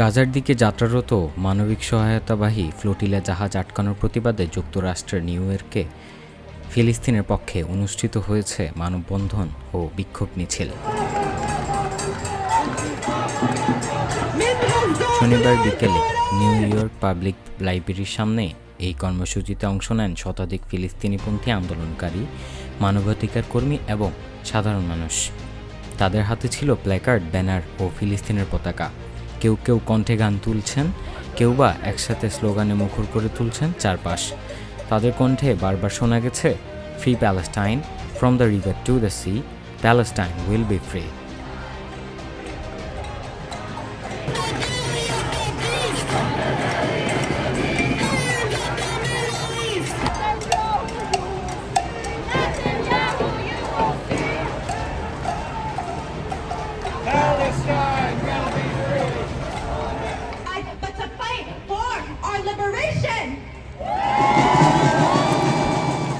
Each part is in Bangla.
গাজার দিকে যাত্রারত মানবিক সহায়তাবাহী ফ্লোটিলা জাহাজ আটকানোর প্রতিবাদে যুক্তরাষ্ট্রের নিউ ইয়র্কে ফিলিস্তিনের পক্ষে অনুষ্ঠিত হয়েছে মানববন্ধন ও বিক্ষোভ মিছিল। শনিবার বিকেলে নিউ ইয়র্ক পাবলিক লাইব্রেরির সামনে এই কর্মসূচিতে অংশ নেন শতাধিক ফিলিস্তিনিপন্থী আন্দোলনকারী, মানবাধিকার কর্মী এবং সাধারণ মানুষ। তাদের হাতে ছিল প্ল্যাকার্ড, ব্যানার ও ফিলিস্তিনের পতাকা। কেউ কেউ কণ্ঠে গান তুলছেন, কেউ বা একসাথে স্লোগানে মুখর করে তুলছেন চারপাশ। তাদের কণ্ঠে বারবার শোনা গেছে free Palestine from the river to the sea Palestine will be free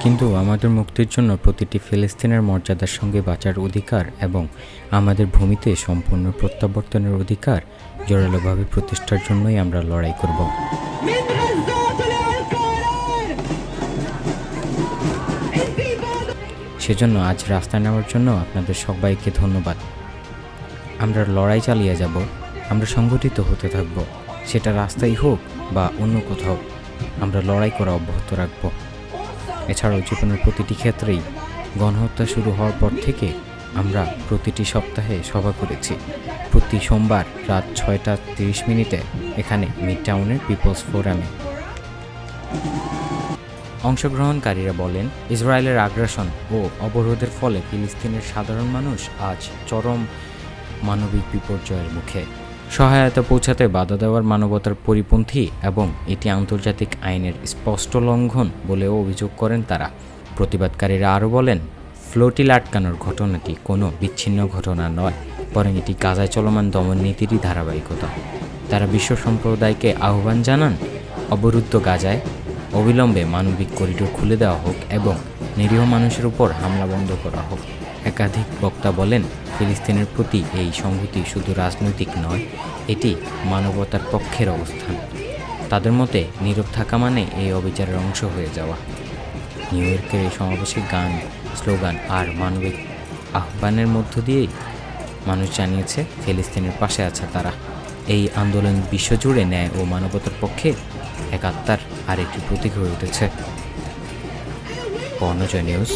কিন্তু আমাদের মুক্তির জন্য প্রতিটি ফিলিস্তিনের মর্যাদার সঙ্গে বাঁচার অধিকার এবং আমাদের ভূমিতে সম্পূর্ণ প্রত্যাবর্তনের অধিকার জোরালোভাবে প্রতিষ্ঠার জন্যই আমরা লড়াই করব। সেজন্য আজ রাস্তা নেওয়ার জন্য আপনাদের সবাইকে ধন্যবাদ। আমরা লড়াই চালিয়ে যাব, আমরা সংগঠিত হতে থাকব, সেটা রাস্তায় হোক বা অন্য কোথাও। আমরা লড়াই করা অব্যাহত রাখব। এছাড়াও জীবনের প্রতিটি ক্ষেত্রেই গণহত্যা শুরু হওয়ার পর থেকে আমরা প্রতিটি সপ্তাহে সভা করেছি। প্রতি সোমবার রাত ছয়টা তিরিশ মিনিটে এখানে মিড টাউনের পিপলস ফোরামে। অংশগ্রহণকারীরা বলেন, ইসরায়েলের আগ্রাসন ও অবরোধের ফলে ফিলিস্তিনের সাধারণ মানুষ আজ চরম মানবিক বিপর্যয়ের মুখে। সহায়তা পৌঁছাতে বাধা দেওয়ার মানবতার পরিপন্থী এবং এটি আন্তর্জাতিক আইনের স্পষ্ট লঙ্ঘন বলেও অভিযোগ করেন তারা। প্রতিবাদকারীরা আরও বলেন ফ্লোটিল আটকানোর ঘটনাটি কোনো বিচ্ছিন্ন ঘটনা নয়, বরং এটি গাজায় চলমান দমন নীতিরই ধারাবাহিকতা। তারা বিশ্ব সম্প্রদায়কে আহ্বান জানান, অবরুদ্ধ গাজায় অবিলম্বে মানবিক করিডোর খুলে দেওয়া হোক এবং নিরীহ মানুষের উপর হামলা বন্ধ করা হোক। একাধিক বক্তা বলেন, ফিলিস্তিনের প্রতি এই সংহতি শুধু রাজনৈতিক নয়, এটি মানবতার পক্ষের অবস্থান। তাদের মতে, নীরব থাকা মানে এই অবিচারের অংশ হয়ে যাওয়া। নিউ ইয়র্কের এই সমাবেশে গান, স্লোগান আর মানবিক আহ্বানের মধ্য দিয়েই মানুষ জানিয়েছে, ফিলিস্তিনের পাশে আছে তারা। এই আন্দোলন বিশ্বজুড়ে ন্যায় ও মানবতার পক্ষে এক আত্মার আরেকটি প্রতীক হয়ে উঠেছে। কর্ণজয় নিউজ।